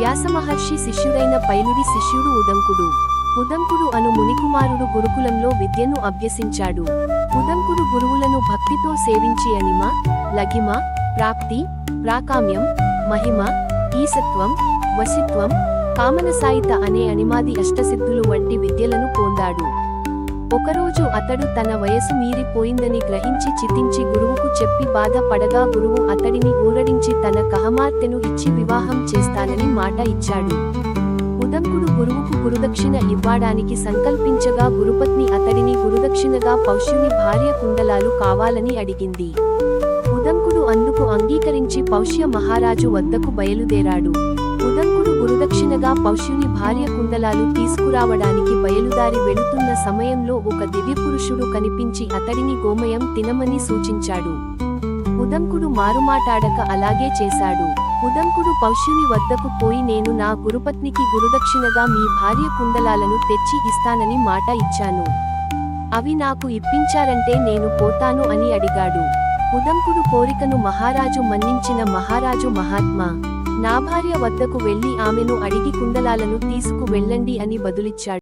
వ్యాసమహర్షి శిష్యుడైన పైలుడి శిష్యుడు ఉదంకుడు. ఉదంకుడు అను మునికుమారుడు గురుకులంలో విద్యను అభ్యసించాడు. ఉదంకుడు గురువులను భక్తితో సేవించి అనిమ లఘిమ ప్రాప్తి ప్రాకామ్యం మహిమ ఈసత్వం వశిత్వం కామనసాయిత అనే అనిమాది అష్టసిద్ధులు వంటి విద్యలను పొందాడు. ఒకరోజు అతడు తన వయసు మీరిపోయిందని గ్రహించి చితించి గురువుకు చెప్పి బాధపడగా గురువు అతడిని ఊరడించి తన కహమార్తెను ఇచ్చి వివాహం చేస్తానని మాట ఇచ్చాడు. ఉదంకుడు గురువుకు గురుదక్షిణ ఇవ్వడానికి సంకల్పించగా గురుపత్ని అతడిని గురుదక్షిణగా పౌష్యుని భార్య కుండలాలు కావాలని అడిగింది. ఉదంకుడు అందుకు అంగీకరించి పౌష్య మహారాజు వద్దకు బయలుదేరాడు. ఉదంకుడు గురుదక్షిణగా పౌష్యుని భార్య కుండలాలు తీసుకురావడానికి బయలుదారి వెళుతున్న సమయంలో ఒక దివ్యపురుషుడు కనిపించి అతడిని గోమయం తినమని సూచించాడు. ఉదంకుడు మారుమాటాడక అలాగే చేశాడు. ఉదంకుడు పౌష్యుని వద్దకు పోయి నేను నా గురుపత్నికి గురుదక్షిణగా మీ భార్య కుండలాలను తెచ్చి ఇస్తానని మాట ఇచ్చాను. అవి నాకు ఇప్పించారంటే నేను పోతాను అని అడిగాడు. ఉదంకుడు కోరికను మహారాజు మన్నించిన మహారాజు మహాత్మా నా భార్య వద్దకు వెళ్ళి ఆమెను అడిగి కుండలాలను తీసుకు వెళ్ళండి అని బదులిచ్చాడు.